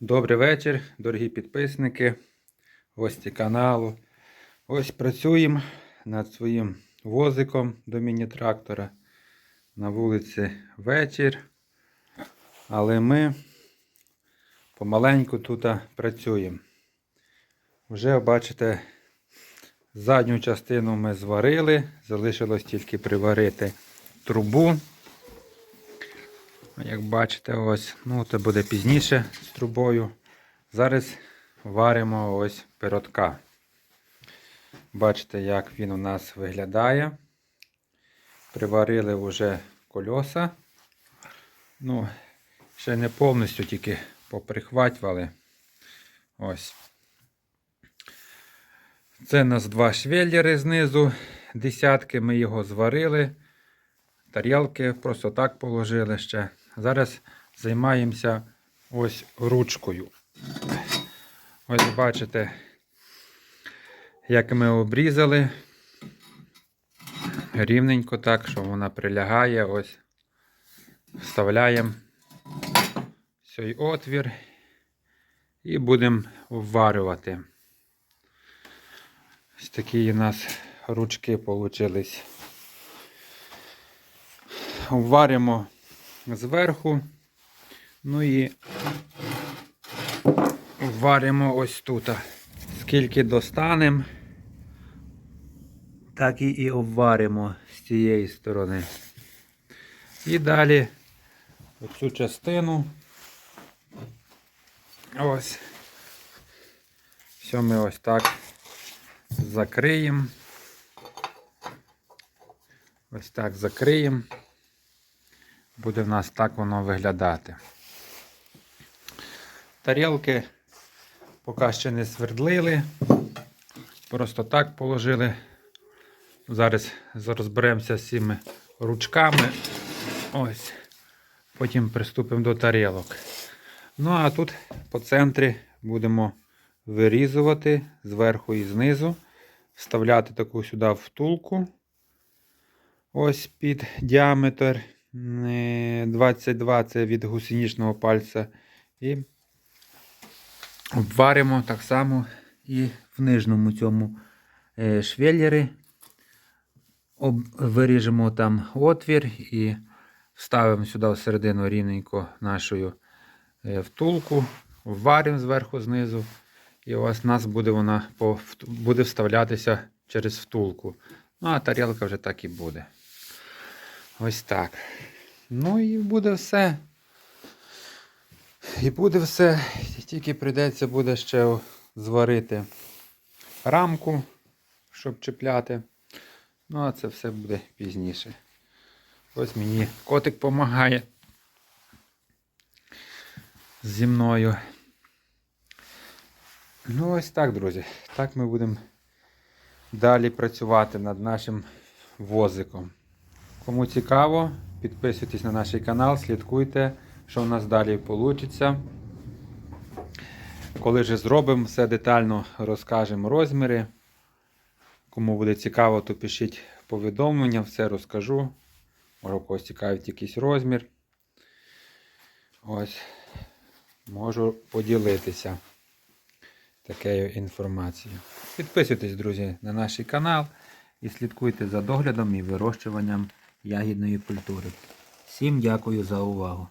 Добрий вечір, дорогі підписники, гості каналу. Ось працюємо над своїм возиком до міні-трактора. На вулиці вечір. Але ми помаленьку тут працюємо. Вже бачите, задню частину ми зварили, залишилось тільки приварити трубу. Як бачите, ось, ну це буде пізніше з трубою. Зараз варимо ось пиротка. Бачите, як він у нас виглядає. Приварили вже кольоса. Ну, ще не повністю тільки поприхватували. Ось. Це у нас два швеллери знизу. Десятки ми його зварили. Тарілки просто так положили ще. Зараз займаємося ось ручкою. Ось бачите, як ми обрізали. Рівненько так, що вона прилягає. Ось. Вставляємо цей отвір і будемо вварювати. Ось такі у нас ручки получились. Варимо зверху. Ну і варимо ось тут. Скільки достанемо, так і, обваримо з цієї сторони. І далі оцю частину. Ось. Все ми ось так закриємо. Ось так закриємо. Буде в нас так воно виглядати. Тарілки поки ще не свердлили. Просто так положили. Зараз розберемося з цими ручками. Ось. Потім приступимо до тарілок. Ну, а тут по центрі будемо вирізувати зверху і знизу, вставляти таку сюди втулку. Ось під діаметр. 22 це від гусеничного пальця. І обваримо так само і в нижньому цьому е, швеллері. Виріжемо там отвір і вставимо сюди всередину рівненько нашу е, втулку, вваримо зверху знизу. І ось у нас буде вона буде вставлятися через втулку. Ну, а тарілка вже так і буде. Ось так. Ну і буде все. І буде все. Тільки прийдеться буде ще зварити рамку, щоб чіпляти. Ну, а це все буде пізніше. Ось мені котик допомагає зі мною. Ну, ось так, друзі. Так ми будемо далі працювати над нашим возиком. Кому цікаво, підписуйтесь на наш канал, слідкуйте, що в нас далі вийде. Коли вже зробимо, все детально розкажемо розміри. Кому буде цікаво, то пишіть повідомлення, все розкажу. Може, когось цікавить якийсь розмір. Ось, можу поділитися такою інформацією. Підписуйтесь, друзі, на наш канал і слідкуйте за доглядом і вирощуванням ягідної культури. Всім дякую за увагу!